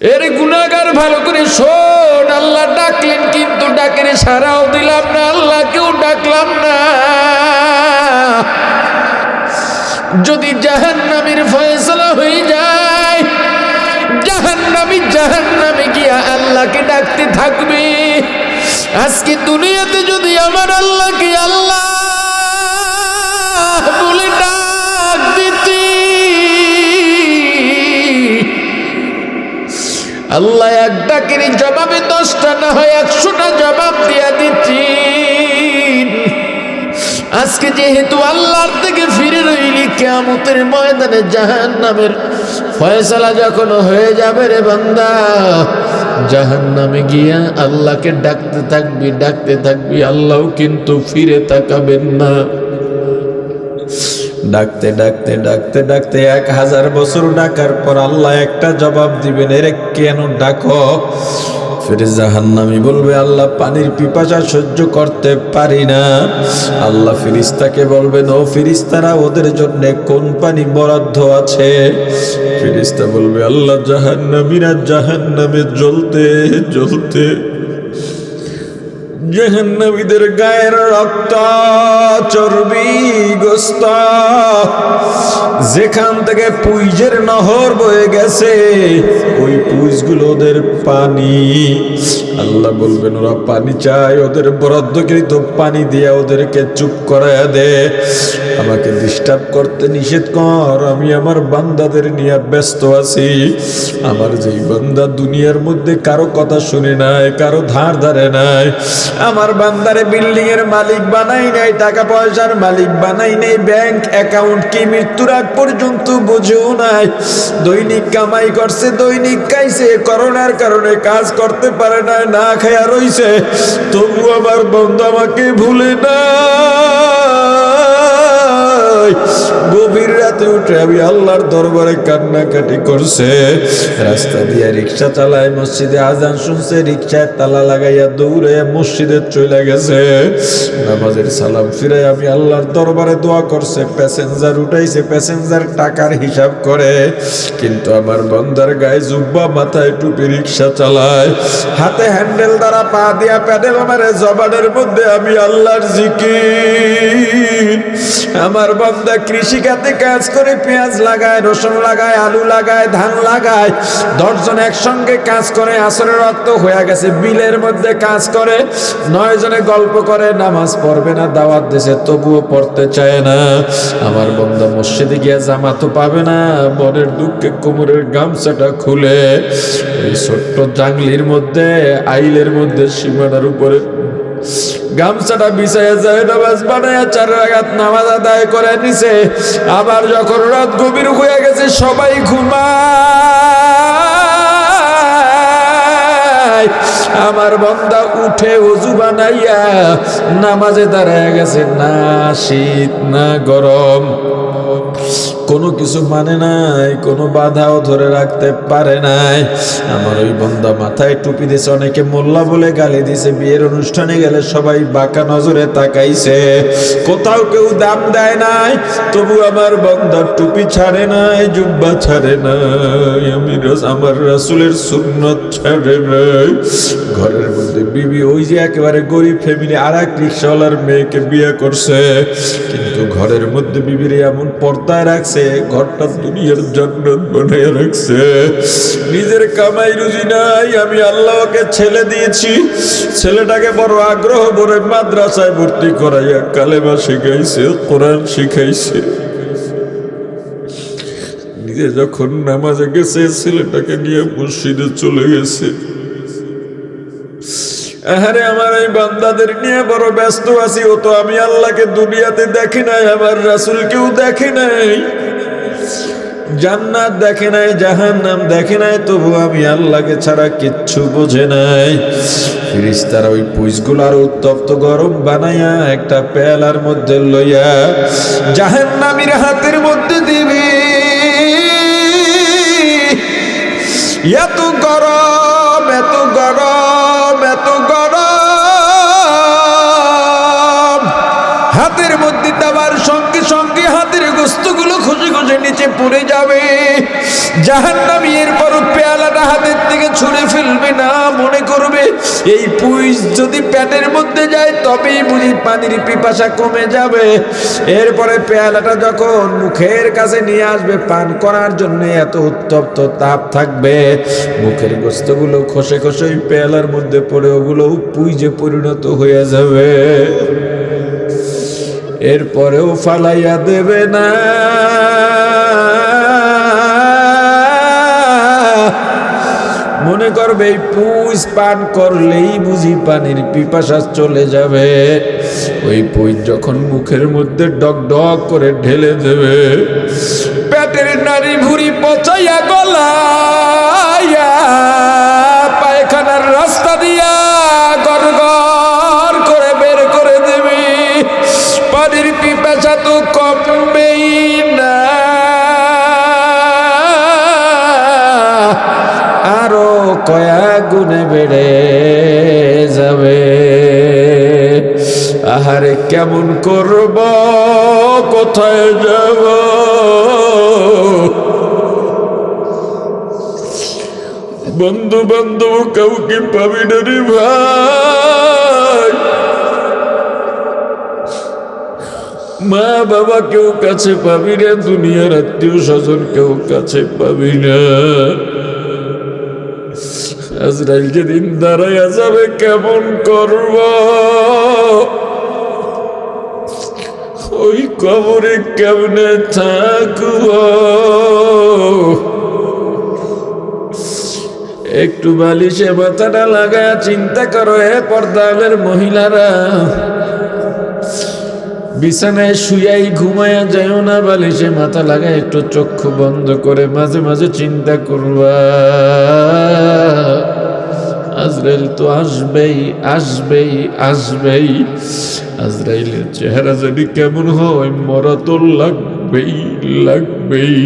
এর গুণাগার ভালো করে শোন, আল্লাহ ডাকলেন কিন্তু ডাকের সারাও দিলাম না, আল্লাহকেও ডাকলাম না। যদি জাহান নামের ফয়সলা হয়ে যায়, জাহান্নামি জাহান্নামে গিয়া আল্লাহকে ডাকতে থাকবে। আজকে দুনিয়াতে যদি আমার আল্লাহকে আল্লাহ আল্লাহ এক ডাকের জবাবে দশটা, না হয় একশোটা জবাব দিয়া দিচ্ছি। আজকে যেহেতু আল্লাহর থেকে ফিরে রইলি, কেয়ামতের ময়দানে জাহান নামের ফয়সালা যখন হয়ে যাবে রে বান্দা জাহান নামে গিয়া আল্লাহকে ডাকতে থাকবি ডাকতে থাকবি আল্লাহ কিন্তু ফিরে তাকাবেন না। ডাকতে ডাকতে ডাকতে ডাকতে এক হাজার বছর ডাকার পর আল্লাহ একটা জবাব দিবেন, এরে কেন ডাকো? ফিরে জাহান্নামি বলবে, আল্লাহ পানির পিপাসা সহ্য করতে পারি না। আল্লাহ ফিরিস্তাকে বলবেন ও ফিরিস্তারা ওদের জন্য কোন পানি বরাদ্দ আছে? ফিরিস্তা বলবে, আল্লাহ জাহান্নামীরা জাহান্নামে জ্বলতে জ্বলতে জাহান্নামীদের গায়ের রক্ত চর্বি গোস্ত। যেখান থেকে পুইজের নহর বয়ে গেছে, ওই পুইজগুলো ওদের পানি। আল্লাহ বলবেন, ওরা পানি চায়, ওদের বরাদ্দকৃত পানি দিয়ে ওদেরকে চুপ করায় দে। আমাকে ডিস্টার্ব করতে নিষেধ কর, আমি আমার বান্দাদের নিয়ে ব্যস্ত আছি। আমার যেই বান্দা দুনিয়ার মধ্যে কারও কথা শুনে নাই, কারও ধার ধারে নাই, আমার বান্দারে বিল্ডিং এর মালিক বানাই নাই, টাকা পয়সার মালিক বানাই নাই, ব্যাংক অ্যাকাউন্ট কি মৃত্যুর আগ পর্যন্ত বোঝেও নাই। দৈনিক কামাই করছে, দৈনিক খাইছে, করোনার কারণে কাজ করতে পারে না না খায়া রইছে তবু আমার বন্ধু আমাকে ভুলে না। গভীর রাতে উঠে আমি আল্লাহর দরবারে কান্নাকাটি করছে। রাস্তা দিয়ে রিক্সা চালায়, মসজিদে আজান শুনছে, রিক্সায় তালা লাগাইয়া দৌড়ে মসজিদে চলে গেছে। নামাজের সালাম ফিরাই আমি আল্লাহর দরবারে দোয়া করছে, প্যাসেঞ্জার উঠাইছে, প্যাসেঞ্জার টাকার হিসাব করে। কিন্তু আমার বন্দার গায়ে জুব্বা মাথায় টুপি রিক্সা চালায়। হাতে হ্যান্ডেল দ্বারা পা দিয়া প্যাডেল মারে জবানের মধ্যে আমি আল্লাহর জিকির। আমার বান্দা কৃষি খাতে কাজ করে পেঁয়াজ লাগায়, রসুন লাগায়, আলু লাগায়, ধান লাগায়, দশজন একসঙ্গে কাজ করে, আসরের রক্ত হয়ে গেছে, বিলের মধ্যে কাজ করে নয় জনে গল্প করে, নামাজ পড়বে না, দাওয়াত দেশে তবুও পড়তে চায় না। আমার বন্ধু মসজিদে গিয়ে জামাতো পাবে না বনের দুঃখে কোমরের গামছাটা খুলে ওই ছোট্ট জাংলির মধ্যে, আইলের মধ্যে সীমানার উপরে গামছাটা বিছাইয়া যায় নামাজ বানায় চার রাগাত নামাজ আদায় করে নিছে। আবার যখন রাত গভীর হয়ে গেছে, সবাই ঘুমায়। আমার বন্দা উঠে অজু বানাইয়া নামাজে দাঁড়ায় গেছে, না শীত, না গরম। কোনো কিছু মানে নাই, কোনো বাধাও ধরে রাখতে পারে নাই। আমার ওই বন্দা মাথায় টুপি দিয়েছে, অনেকে মোল্লা বলে গালি দিছে বিয়ের অনুষ্ঠানে গেলে সবাই বাঁকা নজরে তাকাইছে। কোথাও কেউ দাম দেয় নাই, তবু আমার বন্দা টুপি ছাড়ে নাই, জুব্বা ছাড়ে নাই। আমি আমার রাসুলের সুন্নত ছাড়ে নাই। ঘরের মধ্যে বিবি, ওই যে একেবারে গরিব ফ্যামিলি আর এক রিক্সাওয়ালার মেয়েকে বিয়ে করছে। কিন্তু ঘরের মধ্যে বিবির এমন পর্দায় রাখছে ঘরটা দুনিয়ার জান্নাত বানিয়ে রাখছে। নিজের কামাই রুজি নাই, আমি আল্লাহকে ছেলে দিয়েছি। ছেলেটাকে বড় আগ্রহ করে মাদ্রাসায় ভর্তি করাইয়া কালেমা শিখাইছে, কোরআন শিখাইছে। নিজে যখন নামাজে গেছে, ছেলেটাকে নিয়ে মসজিদে চলে গেছে। আরে আমার এই বান্দাদের নিয়ে বড় ব্যস্ত আছি ও তো আমি আল্লাহকে দুনিয়াতে দেখি নাই, আমার রাসুলকেও দেখি নাই। জান্নাত দেখে নাই, জাহান্নাম দেখে নাই, তবু আমি আল্লাহকে ছাড়া কিচ্ছু বোঝে নাই। ফিরিস্তারা ওই পুইসগুলো আর উত্তপ্ত গরম বানাইয়া একটা পেয়ালার মধ্যে লইয়া জাহান্নামীর হাতের মধ্যে দিবি। এত গরম এত গরম। নিচে পড়ে যাবে। জাহান্নামী এরপর পেয়ালাটা হাতে ফেলবে না, মনে করবে এই পুইস যদি প্যাটের মধ্যে যায়, তবেই বুঝি পানির পিপাসা কমে যাবে। এরপরে পেয়ালাটা যখন মুখের কাছে নিয়ে আসবে, পান করার জন্য এত উত্তপ্ত তাপ থাকবে। মুখের গোস্তগুলো খসে খসে পেয়ালার মধ্যে পড়ে, ওগুলো পুইজে পরিণত হয়ে যাবে। এরপরেও ফালাইয়া দেবে না। মনে করবে, এই পুষ পান করলেই বুঝি পানির পিপাসা চলে যাবে। ওই পুষ যখন মুখের মধ্যে ডক ডক করে ঢেলে দেবে, পেটের নারী ভুড়ি পচাইয়া গলাইয়া পায়খানার রাস্তা দিয়া গড় গড় করে বের করে দেবে। পানির পিপাসা তো কমবেই না। কয়েক গুণে বেড়ে যাবে। আহারে কেমন করব, কোথায় যাব? বন্ধু বান্ধব কাউকে পাবি না রে ভাই। মা বাবা কেউ কাছে পাবি না, দুনিয়ার আত্মীয় স্বজন কেউ কাছে পাবি না। আজরাইল যেদিন দাঁড়াইয়া যাবে কেমন করব? ওই কবরে কেমনে থাকব? একটু বালিশে মাথাটা লাগায় চিন্তা করো হে পর্দাবের মহিলারা। বিছানায় শুয়াই ঘুমায়া যাইও না, বালিশে মাথা লাগায় একটু চক্ষু বন্ধ করে মাঝে মাঝে চিন্তা করবা। আজরাইল তো আসবেই আসবেই আসবেই। আজরাইলের চেহারা যদি কেমন হয়, মরা তো লাগবেই লাগবেই।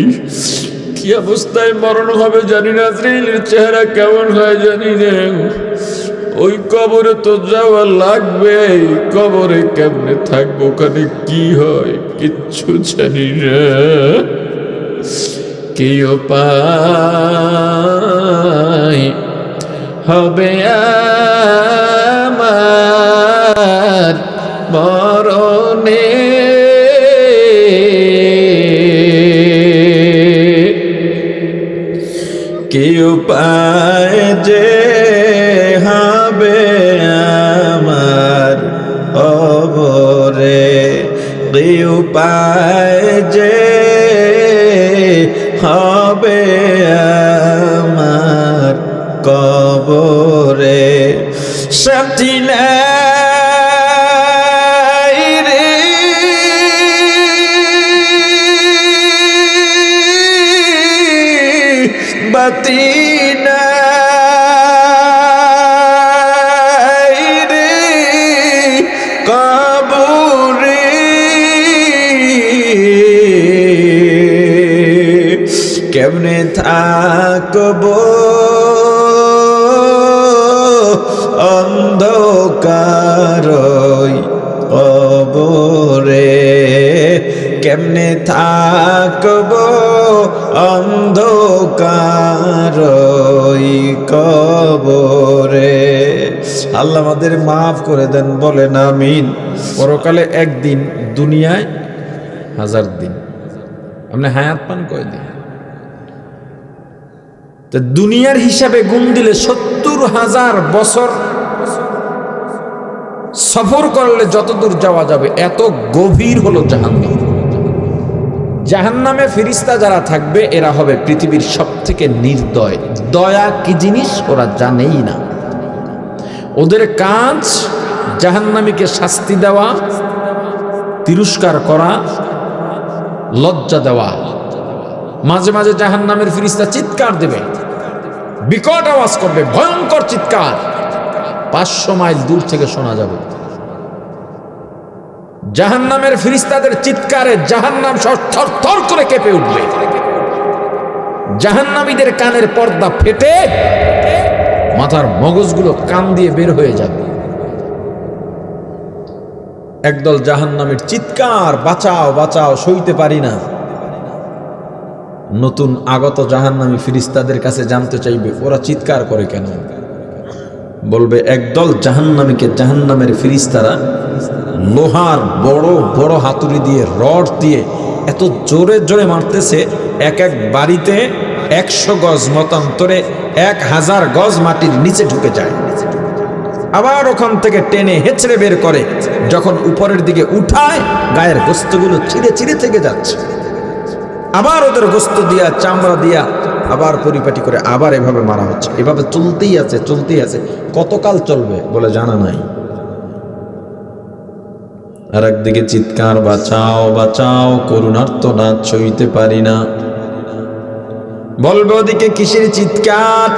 কি অবস্থায় মরণ হবে জানি না, আজরাইলের চেহারা কেমন হয় জানি না। ওই কবরে তো যাওয়া লাগবে কবরে কেমনে থাকব, ওখানে কি হয় কিচ্ছু জানি না। কি উপায় হবে আমার মরণে। কি উপায় যে হবে আমার অবরে কি উপায় যে হবে কবরে সাথী নাই রে। বাতি নাই রে। কবরে কেমনে থাকব? অন্ধকারই কবরে কেমনে থাকব? অন্ধকারই কবরে। আল্লাহ আমাদের মাফ করে দেন, বলেন আমিন। পরকালে একদিন, দুনিয়ায় হাজার দিন। আপনি হায়াত পান কয়দিন? তো দুনিয়ার হিসাবে গুণ দিলে সত্তর হাজার বছর সফর করলে যতদূর যাওয়া যাবে, এত গভীর হলো জাহান্নাম। জাহান্নামে ফিরিস্তা যারা থাকবে, এরা হবে পৃথিবীর সব থেকে নির্দয়। দয়া কি জিনিস? ওরা জানেই না। ওদের কাজ, জাহান্নামীকে শাস্তি দেওয়া, তিরস্কার করা, লজ্জা দেওয়া। মাঝে মাঝে জাহান্নামের ফিরিস্তা চিৎকার দেবে, বিকট আওয়াজ করবে, ভয়ঙ্কর চিৎকার। পাঁচশো মাইল দূর থেকে শোনা যাবে। জাহান্নামের ফিরিস্তাদের চিৎকারে জাহান্নাম সব থর করে কেঁপে উঠবে। জাহান্নামীদের কানের পর্দা ফেটে মাথার মগজগুলো কান দিয়ে বের হয়ে যাবে। একদল জাহান্নামের চিৎকার, বাঁচাও বাঁচাও, সইতে পারি না। নতুন আগত জাহান্নামী ফিরিস্তাদের কাছে জানতে চাইবে, ওরা চিৎকার করে কেন? বলবে একদল জাহান্নামীকে জাহান্নামের ফিরিস্তারা লোহার বড় বড় হাতুড়ি দিয়ে, রড দিয়ে এত জোরে জোরে মারতেছে, এক এক বাড়িতে একশো গজ মতান্তরে এক হাজার গজ মাটির নিচে ঢুকে যায়। আবার ওখান থেকে টেনে হেঁচড়ে বের করে, যখন উপরের দিকে উঠায়, গায়ের গোস্তগুলো চিরে চিরে থেকে যাচ্ছে। আবার ওদের গোস্ত দিয়া, চামড়া দিয়া আবার পরিপাটি করে আবার এভাবে মারা হচ্ছে। এভাবে চলতেই আছে চলতেই আছে। কতকাল চলবে বলে জানা নাই। আর একদিকে চিৎকার, বাঁচাও বাঁচাও করুণার্ত না ছইতে পারি না। বলবে ওদিকে কিসের চিৎকার?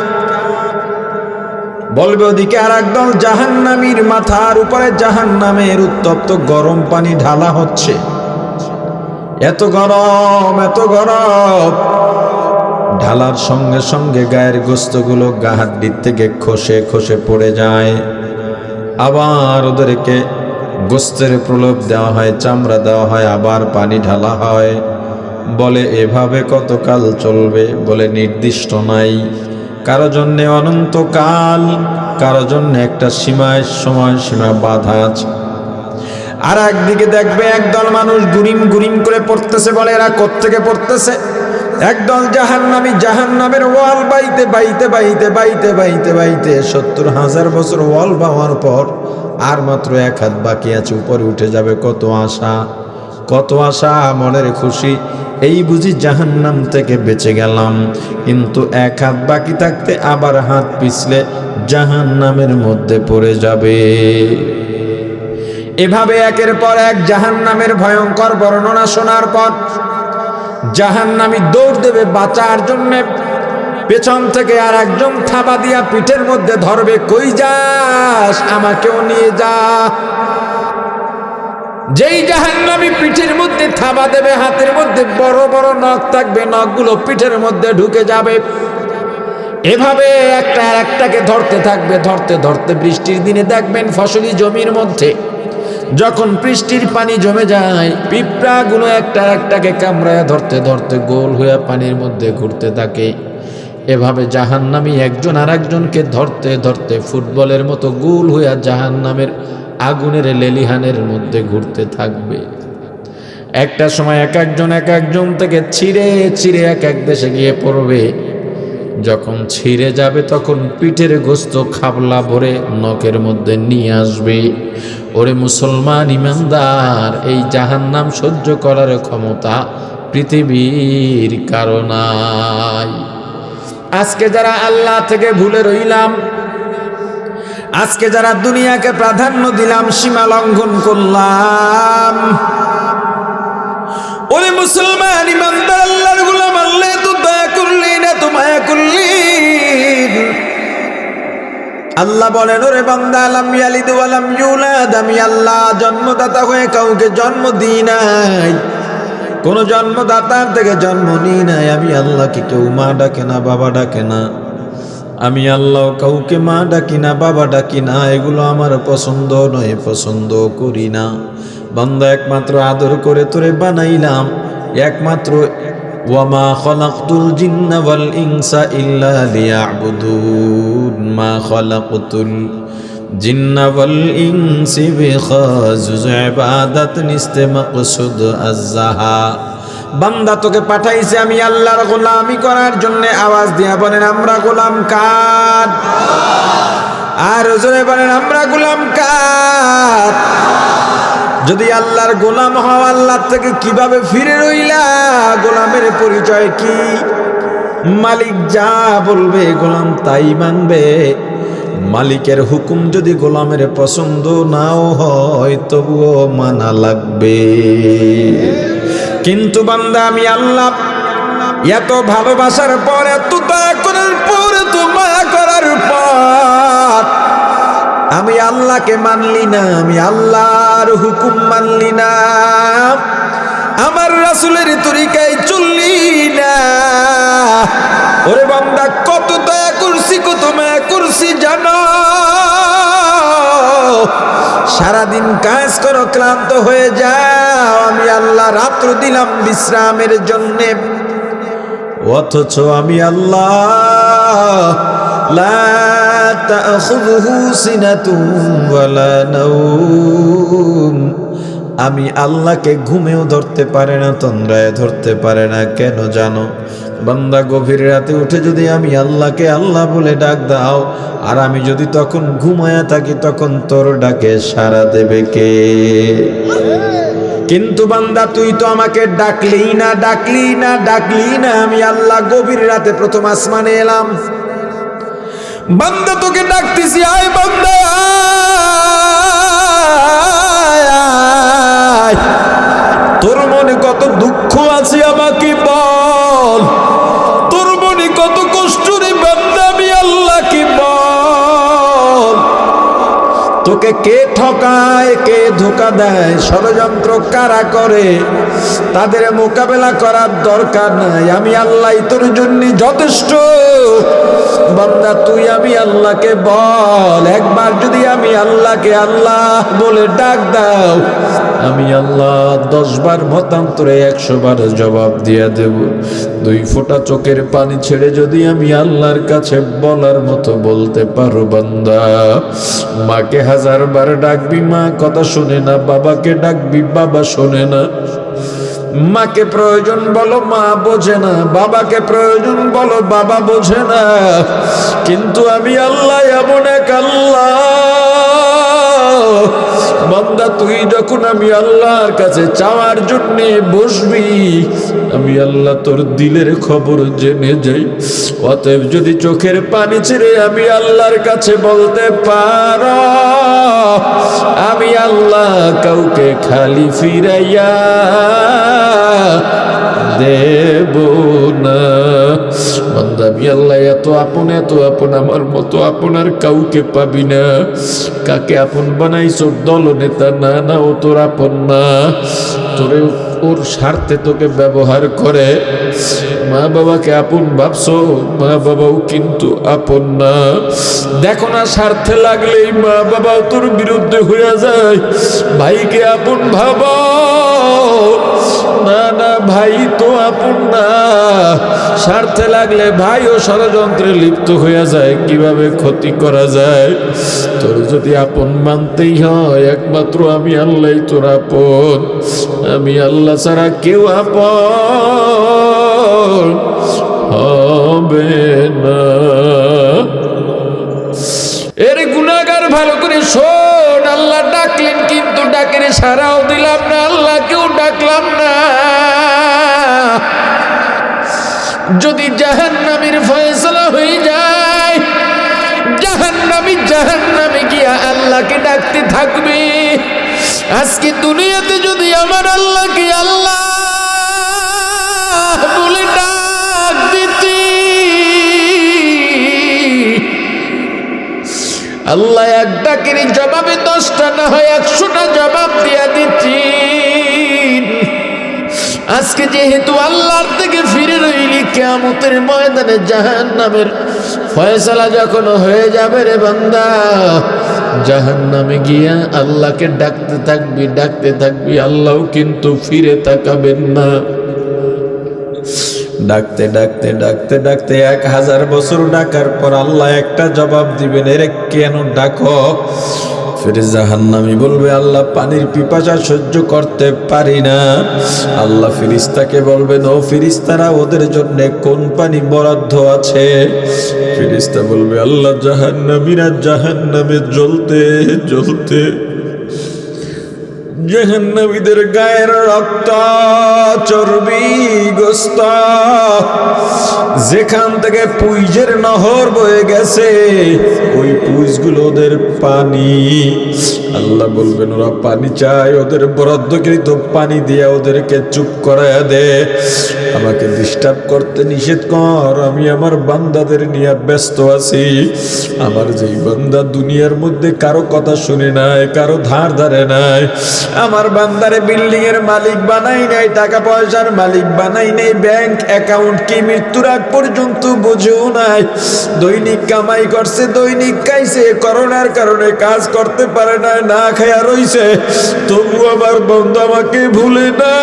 বলবে ওদিকে আর একদল জাহান্নামীর মাথার উপরে জাহান্নামের উত্তপ্ত গরম পানি ঢালা হচ্ছে। এত গরম এত গরম। ঢালার সঙ্গে সঙ্গে গায়ের গোস্তগুলো গাহাড্ডির থেকে খসে খসে পড়ে যায়। আবার ওদেরকে গোস্তের প্রলোভ দেওয়া হয়, চামড়া দেওয়া হয়, আবার পানি ঢালা হয়। বলে, এভাবে কতকাল চলবে? বলে, নির্দিষ্ট নাই। কারও জন্যে অনন্তকাল, কারও জন্য একটা সীমায় সময় সীমা বাধা আছে। আর একদিকে দেখবে, একদল মানুষ গুরিম গুরিম করে পড়তেছে বলে, এরা কোত্থেকে পড়তেছে? একদল জাহান্নামী, জাহান্নামের ওয়াল বাইতে বাইতে বাইতে বাইতে বাইতে বাইতে সত্তর হাজার বছর ওয়াল পাওয়ার পর আর মাত্র এক হাত বাকি আছে, উপরে উঠে যাবে কত আশা কত আশা, মনের খুশি। এই বুঝি জাহান্নাম থেকে বেঁচে গেলাম, কিন্তু এক হাত বাকি থাকতে আবার হাত পিছলে জাহান্নামের মধ্যে পড়ে যাবে। এভাবে একের পর এক জাহান্নামের ভয়ঙ্কর বর্ণনা শোনার পর জাহান্নামী দৌড় দেবে বাঁচার জন্য। পেছন থেকে আর একজন থাবা দিয়া পিঠের মধ্যে ধরবে, কই যাস? আমাকেও নিয়ে যা। যেই জাহান্নামী পিঠের মধ্যে থাবা দেবে, হাতের মধ্যে বড় বড় নখ থাকবে, নখগুলো পিঠের মধ্যে ঢুকে যাবে। এভাবে একটা একটাকে ধরতে থাকবে, ধরতে ধরতে বৃষ্টির দিনে দেখবেন ফসলি জমির মধ্যে। যখন বৃষ্টির পানি জমে যায়, পিঁপড়াগুলো একটা একটাকে কামড়ায় ধরতে ধরতে গোল হয়ে পানির মধ্যে ঘুরতে থাকে। এভাবে জাহান্নামী একজন আর একজনকে ধরতে ধরতে ফুটবলের মতো গোল হইয়া জাহান্নামের আগুনের লেলিহানের মধ্যে ঘুরতে থাকবে। একটা সময় এক একজন এক একজন থেকে ছিঁড়ে ছিঁড়ে এক এক দেশে গিয়ে পড়বে। যখন ছিঁড়ে যাবে তখন পিঠের গোস্ত খাবলা ভরে নখের মধ্যে নিয়ে আসবে। ওরে মুসলমান ইমানদার, এই জাহান্নাম সহ্য করার ক্ষমতা পৃথিবীর কারণাই আজকে যারা আল্লাহ থেকে ভুলে রইলাম, আজকে যারা দুনিয়াকে প্রাধান্য দিলাম, সীমা লঙ্ঘন করলাম, ওরে মুসলমান ইমানদার আল্লাহ বলেন, ওরে বান্দা, আলাম ওয়ালাম ইউলাদ। আমি আল্লাহ, জন্মদাতা হয়ে কাউকে জন্ম দিই নাই। কোন জন্মদাতার থেকে জন্ম নিই নাই। আমি আল্লাহকে কেউ মা ডাকে না, বাবা ডাকে না। আমি আল্লাহ কাউকে মা ডাকি না, বাবা ডাকি না। এগুলো আমার পছন্দ নয়, পছন্দ করি না। বান্দা, একমাত্র আদর করে তোরে বানাইলাম। একমাত্র ওয়ামা খলাকতুল জিন্না ওয়াল ইনসা ইল্লা লিয়াবুদুন। মা খলাকতুল জিন্না ওয়াল ইনসি বিখাজুজ ইবাদাত নিস্তে মাকসুদ আজ্জাহা। বান্দা তোকে পাঠাইছে আমি আল্লাহর গোলামি করার জন্য। আওয়াজ দিয়া বলেন, আমরা গোলাম কার? আর জোরে বলেন, আমরা গোলাম কার? যদি আল্লাহর গোলাম হও আল্লাহ থেকে কীভাবে ফিরে রইলা? গোলামের পরিচয় কি? মালিক যা বলবে, গোলাম তাই মানবে। মালিকের হুকুম যদি গোলামের পছন্দ নাও হয়, তবুও মানা লাগবে। কিন্তু বান্দা, আমি আল্লাহ, এত ভালোবাসার পর, এত করার পর এত মায়া করার পর আমি আল্লাহকে মানলি না, আমি আল্লাহর হুকুম মানলি না। আমার রাসুলের তরিকায় চললি না। ওরে বান্দা, কত দয়া করছি, কত মায়া করছি, জানো? সারাদিন কাজ করো, ক্লান্ত হয়ে যাও। আমি আল্লাহ রাত্র দিলাম বিশ্রামের জন্যে। অথচ আমি আল্লাহ লা তাখুযুহু সিনাতুন ওয়ালা নাওম। আমি আল্লাহকে ঘুমেও ধরতে পারে না, তন্দ্রায় ধরতে পারে না, কেন জানো? বান্দা গভীর রাতে উঠে যদি আমি আল্লাহকে আল্লাহ বলে ডাক দাও, আর আমি যদি তখন ঘুমায়া থাকি, তখন তোর ডাকে সাড়া দেবে কে? কিন্তু বান্দা, তুই তো আমাকে ডাকলি না ডাকলি না ডাকলি না। আমি আল্লাহ গভীর রাতে প্রথম আসমানে এলাম। বান্দা তোকে ডাকতেছি, আয় বান্দা। তোর মনে কত দুঃখ আছে আমাকে বল। তোর মনে কত কষ্ট রে বান্দা, আমি আল্লাহকে বল। তোকে কে ঠকায়, কে ধোকা দেয়? ষড়যন্ত্র কারা করে? তাদের মোকাবেলা করার দরকার নাই। আমি আল্লাহ তোর জন্য যথেষ্ট। বান্দা, তুই আমি আল্লাহকে বল। একবার যদি আমি আল্লাহকে আল্লাহ বলে ডাক দাও, আমি আল্লাহ দশ বার মতান্তরে একশো বার জবাব দিয়ে দেব। দুই ফোঁটা চোখের পানি ছেড়ে যদি আমি আল্লাহর কাছে বলার মতো বলতে পারো, বান্দা। মাকে হাজার বার ডাকবি, মা কথা শোনে না, বাবাকে ডাকবি, বাবা শোনে না। মাকে প্রয়োজন বলো, মা বোঝে না, বাবাকে প্রয়োজন বলো, বাবা বোঝে না। কিন্তু আমি আল্লাহ এমন এক আল্লাহ। বান্দা, তুই যখন আমি আল্লাহর কাছে চাওয়ার জন্য বসবি, আমি আল্লাহ তোর দিলের খবর জেনে যাই। অতএব যদি চোখের পানি ছেড়ে আমি আল্লাহর কাছে বলতে পার, আমি আল্লাহ কাউকে খালি ফিরাইয়া দেব না। আল্লাহ, এত আপন আমার মতো আপনার কাউকে পাবি না। কাকে আপন না না, ও তোর আপন না। তোরে ওর স্বার্থে তোকে ব্যবহার করে। মা বাবাকে আপন ভাবছ? মা বাবাও কিন্তু আপন না। দেখো না, স্বার্থে লাগলেই মা বাবাও তোর বিরুদ্ধে হয়ে যায়। ভাইকে আপন ভাবা। ভাই তো আপন স্বার্থে লাগলে ভাইও ষড়যন্ত্রে লিপ্ত হয়ে যায়, কীভাবে ক্ষতি করা যায়? তোর যদি আপন মানতেই হয়, একমাত্র আমি আল্লাহ তোর আপন। আমি আল্লাহ ছাড়া কেউ আপন হবে না। এর গুণাগার ভালো করে শোন, আল্লাহ ডাকলেন, কিন্তু ডাকের সারাও দিলাম না। যদি জাহান্নামের ফয়সলা হয়ে যায়, জাহান্নামি জাহান্নামে গিয়া আল্লাহকে ডাকতে থাকবে। আজকে দুনিয়াতে যদি আমার আল্লাহকে আল্লাহ আল্লাহ এক ডাকের জবাবে দশটা না হয় একশোটা জবাব দিয়া দিচ্ছি আজকে যেহেতু আল্লাহর থেকে কেয়ামতের ময়দানে জাহান নামের ফয়সালা যখন হয়ে যাবে রে বান্দা জাহান নামে গিয়া আল্লাহকে ডাকতে থাকবি ডাকতে থাকবি, আল্লাহও কিন্তু ফিরে তাকাবেন না। ডাকতে ডাকতে ডাকতে ডাকতে এক হাজার বছর ডাকার পর আল্লাহ একটা জবাব দিবেন, এরে কেন ডাকো? ফিরে জাহান্নামি বলবে, আল্লাহ পানির পিপাসা সহ্য করতে পারি না। আল্লাহ ফিরিস্তাকে বলবেন ও ফিরিস্তারা ওদের জন্য কোন পানি বরাদ্দ আছে? ফিরিস্তা বলবে, আল্লাহ জাহান্নামীরা জাহান্নামে জ্বলতে জ্বলতে জাহান্নামীদের গায়ের রক্ত চর্বি গোস্ত যেখান থেকে পুইজের নহর বয়ে গেছে, ওই পুইজগুলো ওদের পানি আল্লাহ বলবেন, ওরা পানি চায়, ওদের বরাদ্দকৃত পানি দিয়ে ওদেরকে চুপ করায় দে। আমাকে ডিস্টার্ব করতে নিষেধ কর, আমি আমার বান্দাদের নিয়ে ব্যস্ত আছি। আমার যেই বান্দা দুনিয়ার মধ্যে কারও কথা শুনে নাই, কারও ধার ধারে নাই, আমার বান্দারে বিল্ডিং এর মালিক বানাই নাই, টাকা পয়সার মালিক বানাই নাই, ব্যাংক অ্যাকাউন্ট কি মৃত্যুর আগ পর্যন্ত বোঝেও নাই। দৈনিক কামাই করছে, দৈনিক খাইছে, করোনার কারণে কাজ করতে পারে না না খায়া রইছে তবু আমার বন্ধু আমাকে ভুলে না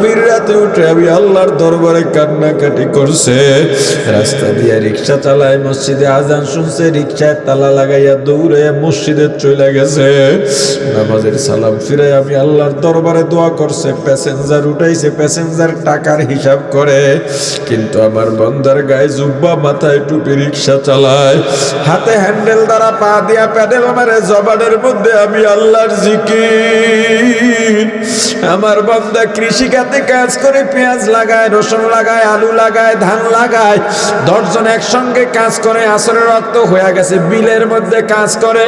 গভীর রাতে উঠে আমি আল্লাহর দরবারে কান্নাকাটি করছে। রাস্তা দিয়ে রিক্সা চালায়, মসজিদে আজান শুনছে, রিক্সায় তালা লাগাইয়া দৌড়ে মসজিদে চলে গেছে। নামাজের সালাম ফিরে আমি আল্লাহর দরবারে দোয়া করছে, প্যাসেঞ্জার উঠাইছে, প্যাসেঞ্জার টাকার হিসাব করে। কিন্তু আমার বন্দার গায়ে জুব্বা মাথায় টুপি রিক্সা চালায়। হাতে হ্যান্ডেল দ্বারা পা দিয়া প্যাডেল মারে, জবানের মধ্যে আমি আল্লাহর জিকির। আমার বন্দা কৃষি খাতে কাজ করে পেঁয়াজ লাগায়, রসুন লাগায়, আলু লাগায়, ধান লাগায়, দশজন একসঙ্গে কাজ করে, আসরের রক্ত হয়ে গেছে, বিলের মধ্যে কাজ করে,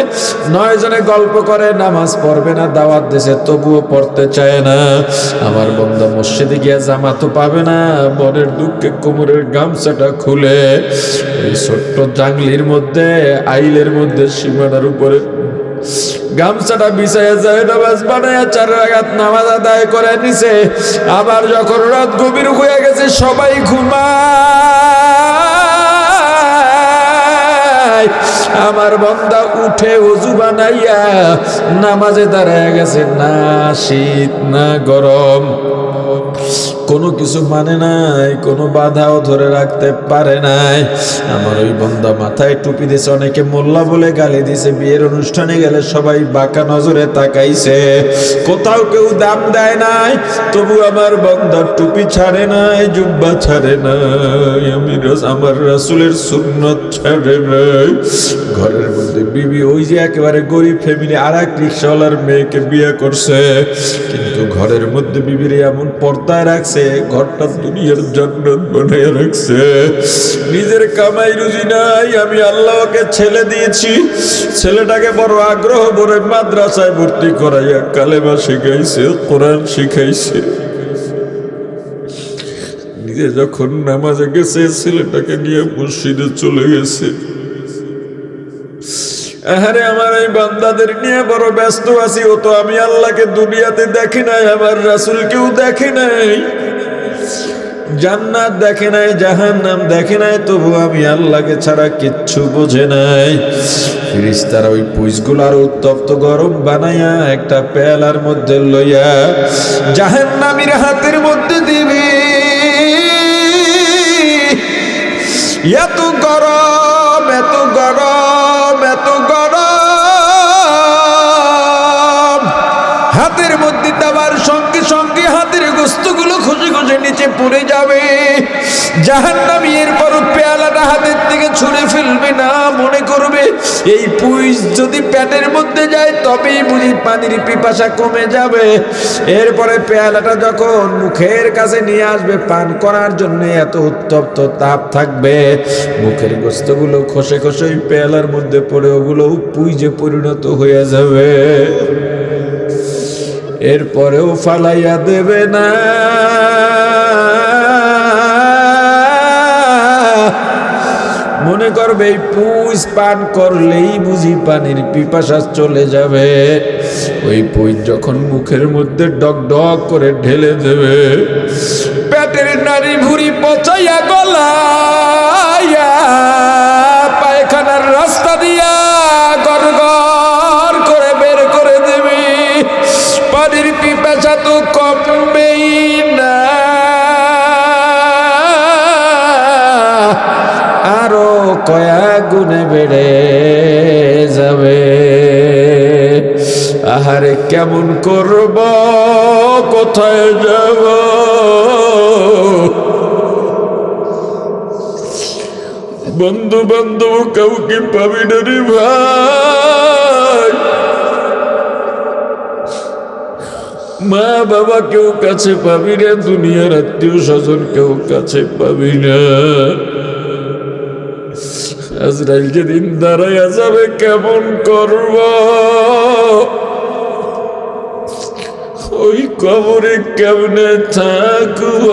নয় জনে গল্প করে, নামাজ পড়বে না, দাওয়াত দেশে তবুও পড়তে চায় না। আমার বন্ধু মসজিদে গিয়ে জামাতো পাবে না, বনের দুঃখে কোমরের গামছাটা খুলে ওই ছোট্ট জাংলির মধ্যে, আইলের মধ্যে সীমানার উপরে গামছাটা বিছাইয়া যায় নামাজ বানায় চার রাগাত নামাজ আদায় করে নিছে। আবার যখন রাত গভীর হয়ে গেছে, সবাই ঘুমায়। আমার বন্দা উঠে অজু বানাইয়া নামাজে দাঁড়ায় গেছে, না শীত, না গরম। কোনো কিছু মানে নাই, কোনো বাধাও ধরে রাখতে পারে নাই। আমার ওই বন্দা মাথায় টুপি দিয়েছে, অনেকে মোল্লা বলে গালি দিছে বিয়ের অনুষ্ঠানে গেলে সবাই বাঁকা নজরে তাকাইছে। কোথাও কেউ দাম দেয় নাই, তবু আমার বন্দা টুপি ছাড়ে নাই, জুব্বা ছাড়ে নাই। আমি আমার রাসুলের সুন্নত ছাড়ে নাই। ঘরের মধ্যে বিবি ওই যে একেবারে গরিব ফ্যামিলি আর এক রিক্সাওয়ালার মেয়েকে বিয়ে করছে। কিন্তু ঘরের মধ্যে বিবির এমন পর্দায় রাখছে, ঘরটা দুনিয়ার জান্নাত বানিয়ে রাখছে। নিজের কামাই রুজি নাই, আমি আল্লাহকে ছেলে দিয়েছি। ছেলেটাকে বড় আগ্রহ ভরে মাদ্রাসায় ভর্তি করাইয়া কালেমা শিখাইছে, কোরআন শিখাইছে। নিজে যখন নামাজে গেছে, ছেলেটাকে নিয়ে মসজিদে চলে গেছে। আহারে, আমার এই বান্দাদের নিয়ে বড় ব্যস্ত আছি, ও তো আমি আল্লাহকে দুনিয়াতে দেখি নাই, আমার রাসুলকেও দেখি নাই। জান্নাত দেখে নাই, জাহান্নাম দেখে নাই, তবু আমি আল্লাহকে ছাড়া কিচ্ছু বোঝে নাই। ফিরিস্তারা ওই পুইসগুলো আর উত্তপ্ত গরম বানাইয়া একটা পেয়ালার মধ্যে লইয়া জাহান জাহান্নামীর হাতের মধ্যে দিবি। এত গরম নিচে পড়ে যাবে। জাহান্নামি এরপর পেয়ালাটা হাতের থেকে ছুঁড়ে ফেলবে না, মনে করবে, এই পুইস যদি প্যাটের মধ্যে যায়, তবেই বুঝি পানির পিপাসা কমে যাবে। এরপরে পেয়ালাটা যখন মুখের কাছে নিয়ে আসবে, পান করার জন্য এত উত্তপ্ত তাপ থাকবে। মুখের গোস্তগুলো খসে খসে পেয়ালার মধ্যে পড়ে, ওগুলো পুইজে পরিণত হয়ে যাবে। এরপরেও ফালাইয়া দেবে না। মনে করবে, এই পুঁজ পান করলেই বুঝি পানির পিপাসা চলে যাবে। ওই পুঁজ যখন মুখের মধ্যে ডক ডক করে ঢেলে দেবে, পেটের নারী ভুড়ি পচাইয়া গলাইয়া গুণে বেড়ে যাবে আহারে কেমন করব কোথায় যাব বন্ধু বান্ধব কাউকে পাবি না রে ভাই মা বাবা কেউ কাছে পাবি না, দুনিয়ার আত্মীয় স্বজন কেউ কাছে পাবি না। আজরাইল যেদিন দাঁড়াইয়া যাবে কেমন করব? ওই কবরে কেমনে থাকব?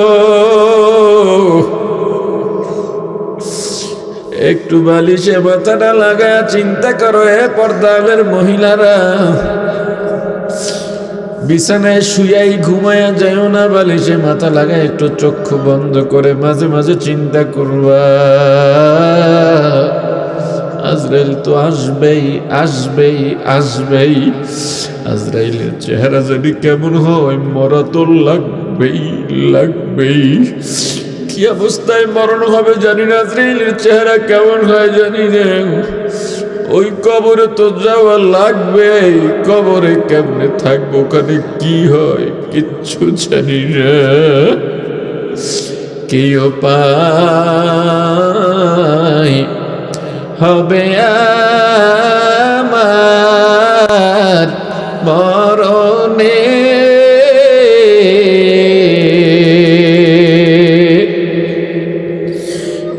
একটু বালিশে মাথাটা লাগায় চিন্তা করো হে পর্দাবের মহিলারা। বিছানায় শুয়াই ঘুমায়া যাইও না, বালিশে মাথা লাগায় একটু চক্ষু বন্ধ করে মাঝে মাঝে চিন্তা করবা। আজরাইল তো আসবেই আসবেই আসবেই। আজরাইলের চেহারা যদি কেমন হয়, মরা তো লাগবেই লাগবেই। কি অবস্থায় মরণ হবে জানি না, আজরাইলের চেহারা কেমন হয় জানি না। ওই কবরে তো যাওয়া লাগবে কবরে কেমনে থাকব, ওখানে কি হয় কিচ্ছু জানি না। কি উপায় হবে আমার মরণে।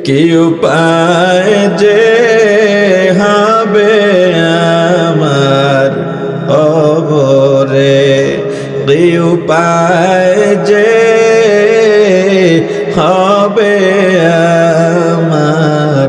কি উপায় যে হবে আমার অবরে কি উপায় যে হবে আমার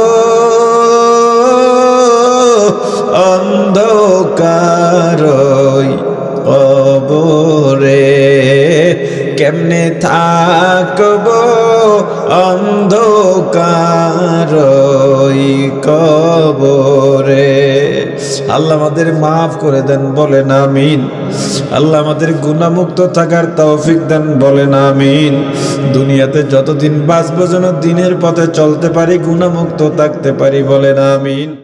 কেমনে থাকব অন্ধকার কবরে। আল্লাহ আমাদের মাফ করে দেন, বলেন আমিন। আল্লাহ আমাদের গুণামুক্ত থাকার তৌফিক দেন, বলেন আমিন। দুনিয়াতে যতদিন বাঁচবো যেন দিনের পথে চলতে পারি, গুণামুক্ত থাকতে পারি, বলেন আমিন।